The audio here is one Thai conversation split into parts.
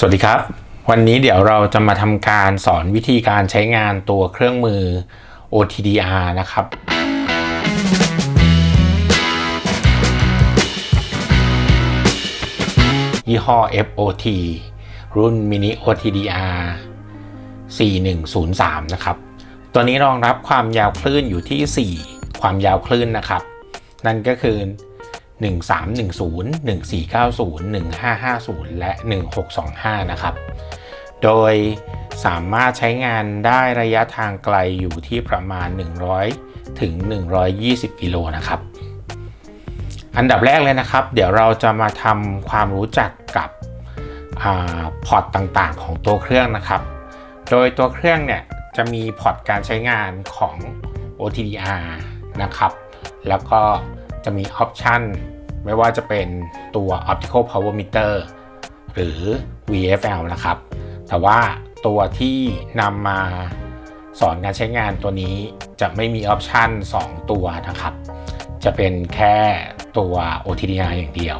สวัสดีครับ วันนี้เดี๋ยวเราจะมาทำการสอนวิธีการใช้งานตัวเครื่องมือ OTDR นะครับ ยี่ห้อ FOT รุ่น Mini OTDR 4103 นะครับ ตัวนี้รองรับความยาวคลื่นอยู่ที่ 4 ความยาวคลื่นนะครับ นั่นก็คือ 1310 1490 1550 และ 1625 นะครับ โดยสามารถใช้งานได้ระยะทางไกลอยู่ที่ประมาณ 100 ถึง 120 กิโลนะครับ อันดับแรกเลยนะครับ เดี๋ยวเราจะมาทำความรู้จักกับพอร์ตต่างๆ ของตัวเครื่องนะครับ โดยตัวเครื่องเนี่ยจะมีพอร์ตการใช้งานของ OTDR นะครับ แล้วก็ จะมีออปชันไม่ว่าจะเป็นตัว Optical Power Meter หรือ VFL นะครับ แต่ว่าตัวที่นำมาสอนการใช้งานตัวนี้จะไม่มีออปชัน2 ตัวนะครับ จะเป็นแค่ตัว OTDR อย่างเดียว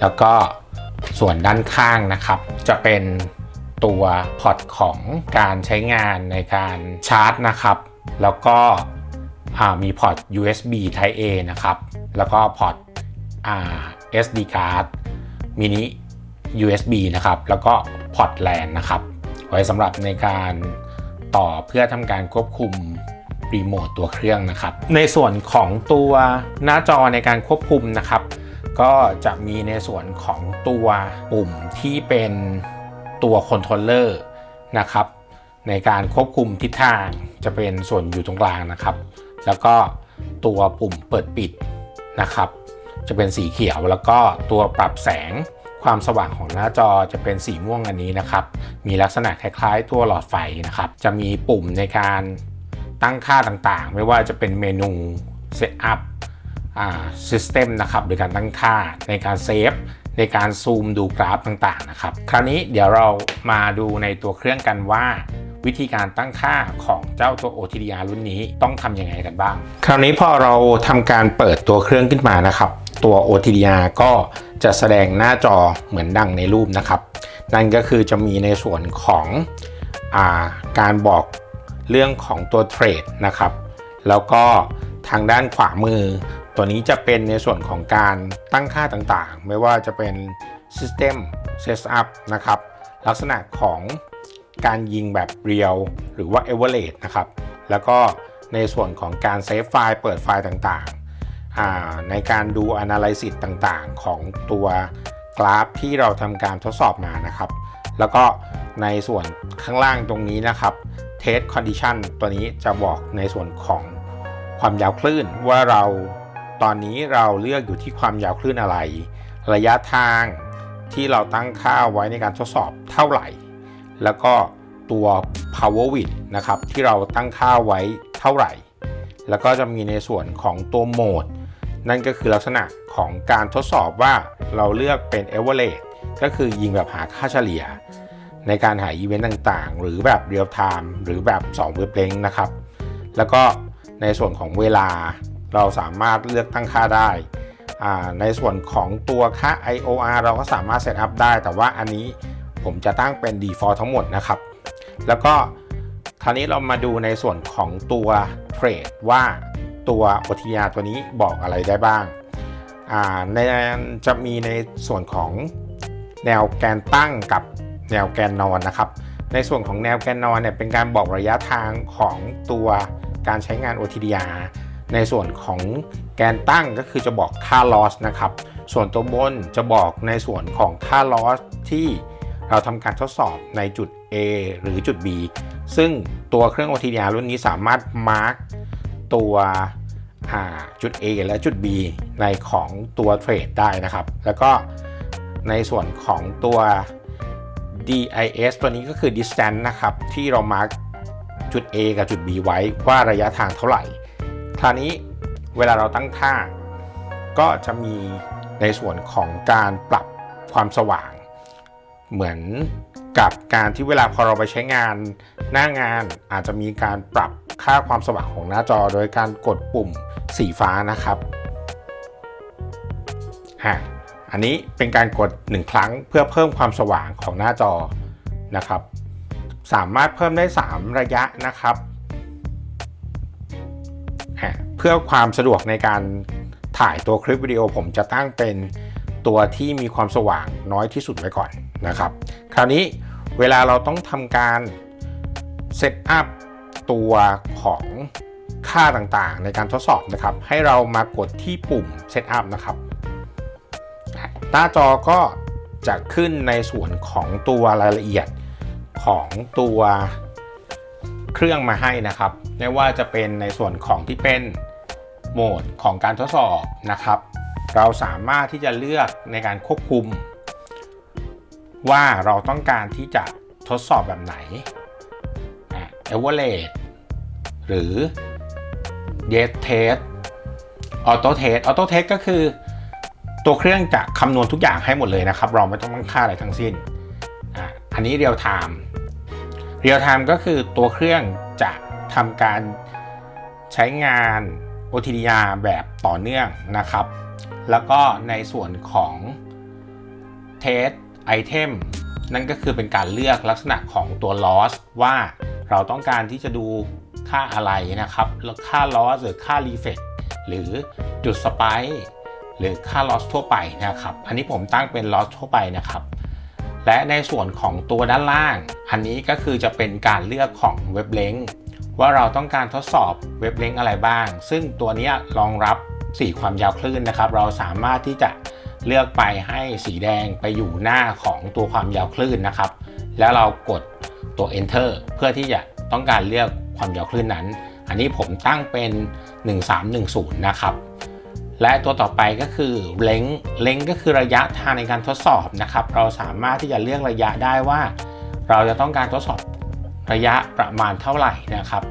แล้วก็ส่วนด้านข้างนะครับ จะเป็นตัวพอร์ตของการใช้งานในการชาร์จนะครับ แล้วก็ มีพอร์ต USB Type A นะครับ แล้วก็พอร์ต SD card mini USB นะครับ แล้วก็พอร์ต LAN นะครับ ไว้สำหรับในการต่อเพื่อทำการควบคุมรีโมทตัวเครื่องนะครับ ในส่วนของตัวหน้าจอในการควบคุมนะครับ ก็จะมีในส่วนของตัวปุ่มที่เป็นตัวคอนโทรลเลอร์นะครับ ในการควบคุมทิศทางจะเป็นส่วนอยู่ตรงกลางนะครับ แล้วก็ตัวปุ่มเปิดปิดนะครับ จะเป็นสีเขียวแล้วก็ตัวปรับแสงความสว่างของหน้าจอจะเป็นสีม่วงอันนี้นะครับ มีลักษณะคล้ายๆ ตัวหลอดไฟนะครับ จะมีปุ่มในการตั้งค่าต่างๆ ไม่ว่าจะเป็นเมนู Setup อ่า System นะครับหรือการตั้งค่าในการเซฟในการซูมดูกราฟต่างๆนะครับ คราวนี้เดี๋ยวเรามาดูในตัวเครื่องกันว่า วิธีการตั้งค่าของเจ้าตัว OTDR รุ่นนี้ต้องทำยังไงกันบ้าง คราวนี้พอเราทำการเปิดตัวเครื่องขึ้นมานะครับ ตัว OTDR ก็จะแสดงหน้าจอเหมือนดังในรูปนะครับ นั่นก็คือจะมีในส่วนของอาการบอกเรื่องของตัวเทรดนะครับ แล้วก็ทางด้านขวามือ ตัวนี้จะเป็นในส่วนของการตั้งค่าต่างๆ ไม่ว่าจะเป็น System Setup นะครับ ลักษณะของ การยิงแบบเรียวหรือว่า Average นะครับ แล้วก็ในส่วนของการเซฟไฟล์เปิดไฟล์ต่างๆ ในการดู Analysis ต่างๆ ของตัวกราฟที่เราทำการทดสอบมานะครับ แล้วก็ในส่วนข้างล่างตรงนี้นะครับ Test Condition ตัวนี้จะบอกในส่วนของความยาวคลื่นว่าเราตอนนี้เราเลือกอยู่ที่ความยาวคลื่นอะไร ระยะทางที่เราตั้งค่าไว้ในการทดสอบเท่าไหร่ แล้วก็ตัว power width นะครับที่เราตั้งค่าไว้เท่าไหร่ แล้วก็จะมีในส่วนของตัวโหมด นั่นก็คือลักษณะของการทดสอบว่าเราเลือกเป็น average ก็คือยิงแบบหาค่าเฉลี่ย ในการหาอีเวนต์ต่างๆ หรือแบบเรียลไทม์หรือแบบ2เว็บเลงนะครับ แล้วก็ในส่วนของเวลาเราสามารถเลือกตั้งค่าได้ ในส่วนของตัวค่า IOR เราก็สามารถเซตอัพได้ แต่ว่าอันนี้ ผมจะตั้งเป็น default ทั้งหมดนะครับ แล้วก็คราวนี้เรามาดูในส่วนของตัวเทรดว่าตัว OTR ตัวนี้บอกอะไรได้บ้างในจะมีในส่วนของแนวแกนตั้งกับแนวแกนนอนนะครับ ในส่วนของแนวแกนนอนเนี่ยเป็นการบอกระยะทางของตัวการใช้งาน OTDR ในส่วนของแกนตั้งก็คือจะบอกค่า loss นะครับ ส่วนตัวบนจะบอกในส่วนของค่า loss ที่ เราทำการทดสอบในจุด A หรือจุด B ซึ่งตัวเครื่อง OTDR รุ่นนี้สามารถ mark ตัวจุด A และจุด B ในของตัวเทรดได้นะครับ แล้วก็ในส่วนของตัว DIS ตัวนี้ก็คือ distance นะครับ ที่เรา mark จุด A กับจุด B ไว้ว่าระยะทางเท่าไหร่ คราวนี้เวลาเราตั้งค่า ก็จะมีในส่วนของการปรับความสว่าง เหมือนกับการที่เวลาพอเราไปใช้งานหน้างานอาจจะมีการปรับค่าความสว่างของหน้าจอโดยการกดปุ่มสีฟ้านะครับอันนี้เป็นการกด 1 ครั้งเพื่อเพิ่มความสว่างของหน้าจอนะครับ สามารถเพิ่มได้ 3 ระยะนะครับ เพื่อความสะดวกในการถ่ายตัวคลิปวิดีโอผมจะตั้งเป็นตัวที่มีความสว่างน้อยที่สุดไว้ก่อน นะครับ คราวนี้เวลาเราต้องทำการเซตอัพตัวของค่าต่างๆ ในการทดสอบนะครับ ให้เรามากดที่ปุ่มเซตอัพนะครับ หน้าจอก็จะขึ้นในส่วนของตัวรายละเอียดของตัวเครื่องมาให้นะครับ ไม่ว่าจะเป็นในส่วนของที่เป็นโหมดของการทดสอบนะครับ เราสามารถที่จะเลือกในการควบคุม ว่าเราต้องการที่จะทดสอบแบบไหนเอเวอร์เรหรือ yes test auto test auto test ก็คือ ตัวเครื่องจะคำนวณทุกอย่างให้หมดเลยนะครับ เราไม่ต้องตั้งค่าอะไรทั้งสิ้นอะอันนี้ real time real time ก็คือตัวเครื่องจะทำการใช้งาน OTDR แบบต่อเนื่องนะครับ แล้วก็ในส่วนของ test item นั่นก็คือเป็นการเลือกลักษณะของตัว loss ว่าเราต้องการที่จะดูค่าอะไรนะครับ ค่า loss หรือค่า reflect หรือจุด spike หรือค่า loss ทั่วไปนะครับ อันนี้ผมตั้งเป็น loss ทั่วไปนะครับ และในส่วนของตัวด้านล่าง อันนี้ก็คือจะเป็นการเลือกของเว็บเลงว่าเราต้องการทดสอบเว็บเลงอะไรบ้าง ซึ่งตัวนี้รองรับ 4 ความยาวคลื่นนะครับ เราสามารถที่จะ เลือกไปให้สีแดงไปอยู่หน้าของตัวความยาวคลื่นนะครับ แล้วเรากดตัว enter เพื่อที่จะต้องการเลือกความยาวคลื่นนั้น อันนี้ผมตั้งเป็น 1310 นะครับ และตัวต่อไปก็คือเล้งเล้งก็คือระยะทางในการทดสอบนะครับ เราสามารถที่จะเลือกระยะได้ว่า เราจะต้องการทดสอบระยะประมาณเท่าไหร่นะครับ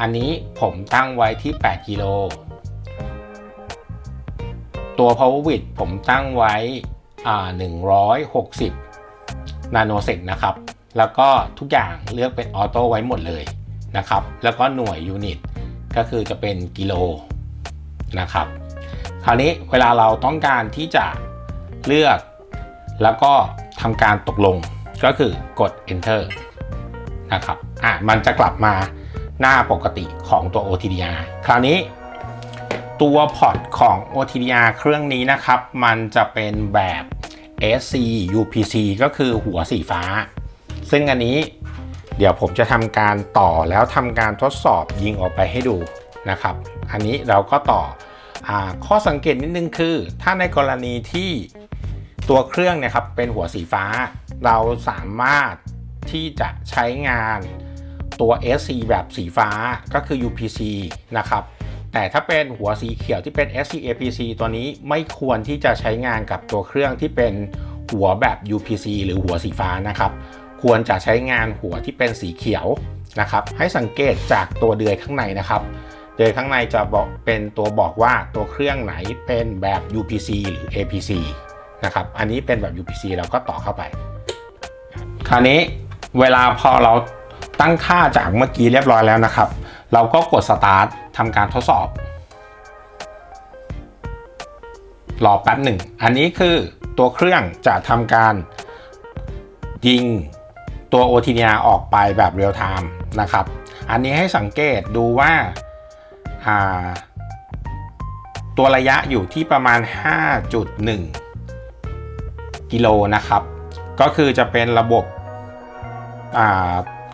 อันนี้ผมตั้งไว้ที่ 8 กิโล ตัว power width ผมตั้งไว้160 นาโนเซกนะครับ แล้วก็ทุกอย่างเลือกเป็นออโต้ไว้หมดเลยนะครับ แล้วก็หน่วยยูนิตก็คือจะเป็นกิโลนะครับ คราวนี้เวลาเราต้องการที่จะเลือกแล้วก็ทำการตกลงก็คือกด enter นะครับ อะ มันจะกลับมาหน้าปกติของตัว OTDR คราวนี้ ตัวพอร์ตของ OTDR เครื่องนี้นะครับ มันจะเป็นแบบ SC UPC ก็คือหัวสีฟ้า ซึ่งอันนี้เดี๋ยวผมจะทำการต่อแล้วทำการทดสอบยิงออกไปให้ดูนะครับ อันนี้เราก็ต่ออข้อสังเกตนิดนึงคือ ถ้าในกรณีที่ตัวเครื่องเนี่ยครับเป็นหัวสีฟ้า เราสามารถที่จะใช้งานตัว SC แบบสีฟ้าก็คือ UPC นะครับ แต่ถ้าเป็นหัวสีเขียวที่เป็น SC APC ตัวนี้ไม่ควรที่จะใช้งานกับตัวเครื่องที่เป็นหัวแบบ UPC หรือหัวสีฟ้านะครับ ควรจะใช้งานหัวที่เป็นสีเขียวนะครับ ให้สังเกตจากตัวเดือยข้างในนะครับ เดือยข้างในจะบอกเป็นตัวบอกว่าตัวเครื่องไหนเป็นแบบ UPC หรือ APC นะครับ อันนี้เป็นแบบ UPC เราก็ต่อเข้าไป คราวนี้เวลาพอเราตั้งค่าจากเมื่อกี้เรียบร้อยแล้วนะครับ เราก็กด start ทำการทดสอบ รอแป๊บหนึ่ง อันนี้คือตัวเครื่องจะทำการยิงตัว OTDR ออกไปแบบเรียลไทม์นะครับ อันนี้ให้สังเกตดูว่าตัวระยะอยู่ที่ประมาณ 5.1 กิโลนะครับ ก็คือจะเป็นระบบ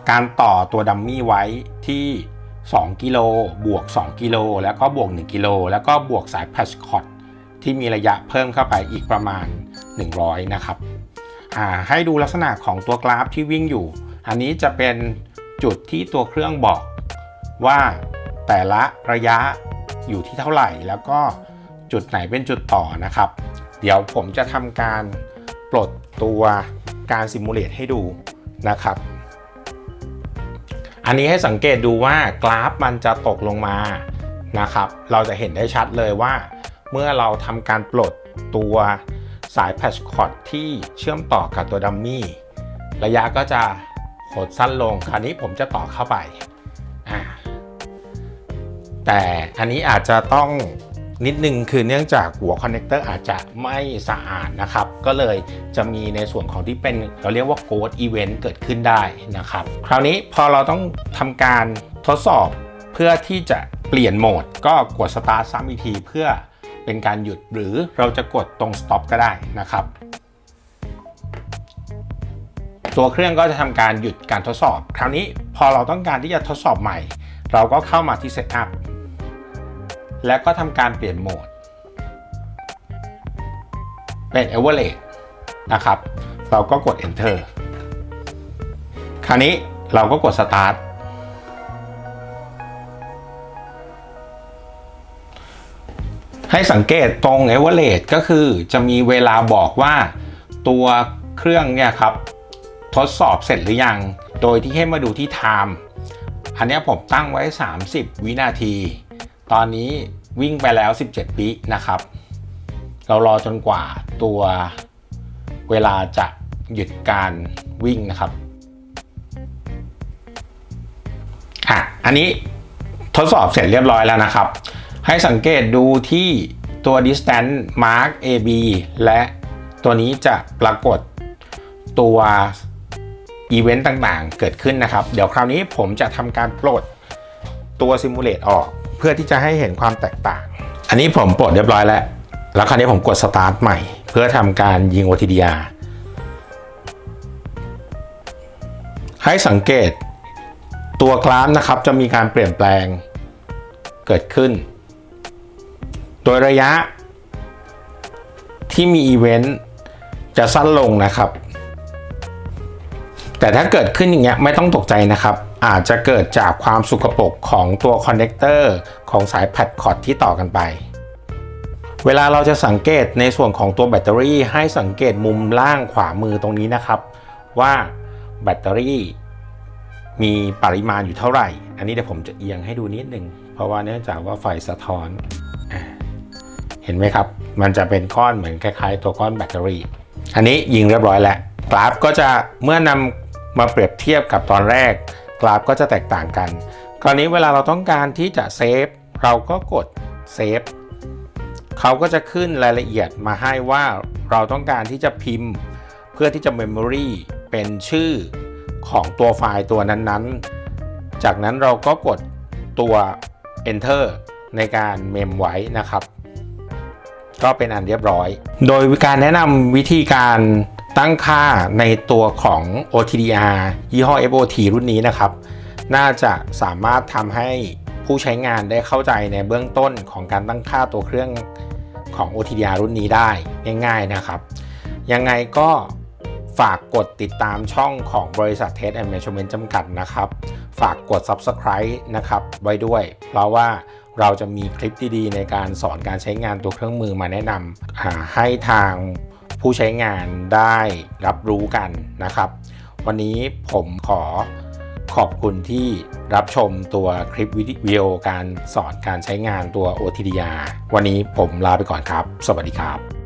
การต่อตัวดัมมี่ไว้ที่ 2 กิโลบวก 2 กิโลแล้วก็บวก 1 กิโลแล้วก็บวกสายแพชคอตที่มีระยะเพิ่มเข้าไปอีกประมาณ 100 นะครับให้ดูลักษณะของตัวกราฟที่วิ่งอยู่ อันนี้จะเป็นจุดที่ตัวเครื่องบอกว่าแต่ละระยะอยู่ที่เท่าไหร่ แล้วก็จุดไหนเป็นจุดต่อนะครับ เดี๋ยวผมจะทำการปลดตัวการซิมูเลตให้ดูนะครับ อันนี้ให้สังเกตดูว่ากราฟมันจะตกลงมานะครับ เราจะเห็นได้ชัดเลยว่า เมื่อเราทำการปลดตัวสายแพชคอร์ดที่เชื่อมต่อกับตัวดัมมี่ระยะก็จะหดสั้นลง คราวนี้ผมจะต่อเข้าไป แต่อันนี้อาจจะต้อง นิดนึงคือเนื่องจากหัวคอนเนคเตอร์อาจจะไม่สะอาดนะครับ ก็เลยจะมีในส่วนของที่เป็นเราเรียกว่าโกดอีเวนต์เกิดขึ้นได้นะครับ คราวนี้พอเราต้องทำการทดสอบเพื่อที่จะเปลี่ยนโหมด ก็กดสตาร์ทซ้ำอีกทีเพื่อเป็นการหยุดหรือเราจะกดตรง stop ก็ได้นะครับ ตัวเครื่องก็จะทำการหยุดการทดสอบ คราวนี้พอเราต้องการที่จะทดสอบใหม่ เราก็เข้ามาที่ Setup แล้วก็ทำการเปลี่ยนโหมด เป็น Average นะครับ เราก็กด Enter คราวนี้เราก็กด Start ให้สังเกตตรง Average ก็คือจะมีเวลาบอกว่าตัวเครื่องเนี่ยครับ ทดสอบเสร็จหรือยัง โดยที่ให้มาดูที่ Time อันนี้ผมตั้งไว้ 30 วินาที ตอนนี้วิ่งไปแล้ว 17วินะครับ เรารอจนกว่าตัวเวลาจะหยุดการวิ่งนะครับอะอันนี้ทดสอบเสร็จเรียบร้อยแล้วนะครับ ให้สังเกตดูที่ตัว distance mark AB และตัวนี้จะปรากฏตัวอีเวนต์ต่างๆ เกิดขึ้นนะครับ เดี๋ยวคราวนี้ผมจะทำการปลดตัวซิมูเลตออก เพื่อที่จะให้เห็นความแตกต่าง อันนี้ผมปลดเรียบร้อยแล้ว แล้วคราวนี้ผมกด start ใหม่ เพื่อทำการยิง OTDR ให้สังเกตตัวกราฟนะครับจะมีการเปลี่ยนแปลงเกิดขึ้น โดยระยะที่มีอีเวนต์จะสั้นลงนะครับ แต่ถ้าเกิดขึ้นอย่างเงี้ยไม่ต้องตกใจนะครับ อาจจะเกิดจากความสุกปกของตัวคอนเนคเตอร์ของสายแพดคอร์ดที่ต่อกันไป เวลาเราจะสังเกตในส่วนของตัวแบตเตอรี่ ให้สังเกตมุมล่างขวามือตรงนี้นะครับ ว่าแบตเตอรี่มีปริมาณอยู่เท่าไหร่ อันนี้เดี๋ยวผมจะเอียงให้ดูนิดนึง เพราะว่าเนื่องจากว่าไฟสะท้อนอ่าเห็นไหมครับ มันจะเป็นก้อนเหมือนคล้ายๆ ตัวก้อนแบตเตอรี่ อันนี้ยิงเรียบร้อยแล้ว กราฟก็จะเมื่อนำมาเปรียบเทียบกับตอนแรก กราฟก็จะแตกต่างกันคราวนี้เวลาเราต้องการที่จะเซฟเราก็กดเซฟเขาก็จะขึ้นรายละเอียดมาให้ว่าเราต้องการที่จะพิมพ์เพื่อที่จะ Memory เป็นชื่อของตัวไฟล์ตัวนั้นๆ จากนั้นเราก็กดตัว Enter ในการเมมไว้นะครับ ก็เป็นอันเรียบร้อย โดยการแนะนำวิธีการ ตั้งค่าในตัวของ OTDR ยี่ห้อ FOT รุ่นนี้นะครับ น่าจะสามารถทำให้ผู้ใช้งานได้เข้าใจในเบื้องต้นของการตั้งค่าตัวเครื่องของ OTDR รุ่นนี้ได้ง่ายๆนะครับ ยังไงก็ฝากกดติดตามช่องของบริษัท Test and Measurement จำกัดนะครับ ฝากกด Subscribe นะครับไว้ด้วย เพราะว่าเราจะมีคลิปดีๆ ในการสอนการใช้งานตัวเครื่องมือมาแนะนำให้ทาง ผู้ใช้งานได้รับรู้กันนะครับ วันนี้ผมขอขอบคุณที่รับชมตัวคลิปวิดีโอการสอนการใช้งานตัว OTDR วันนี้ผมลาไปก่อนครับ สวัสดีครับ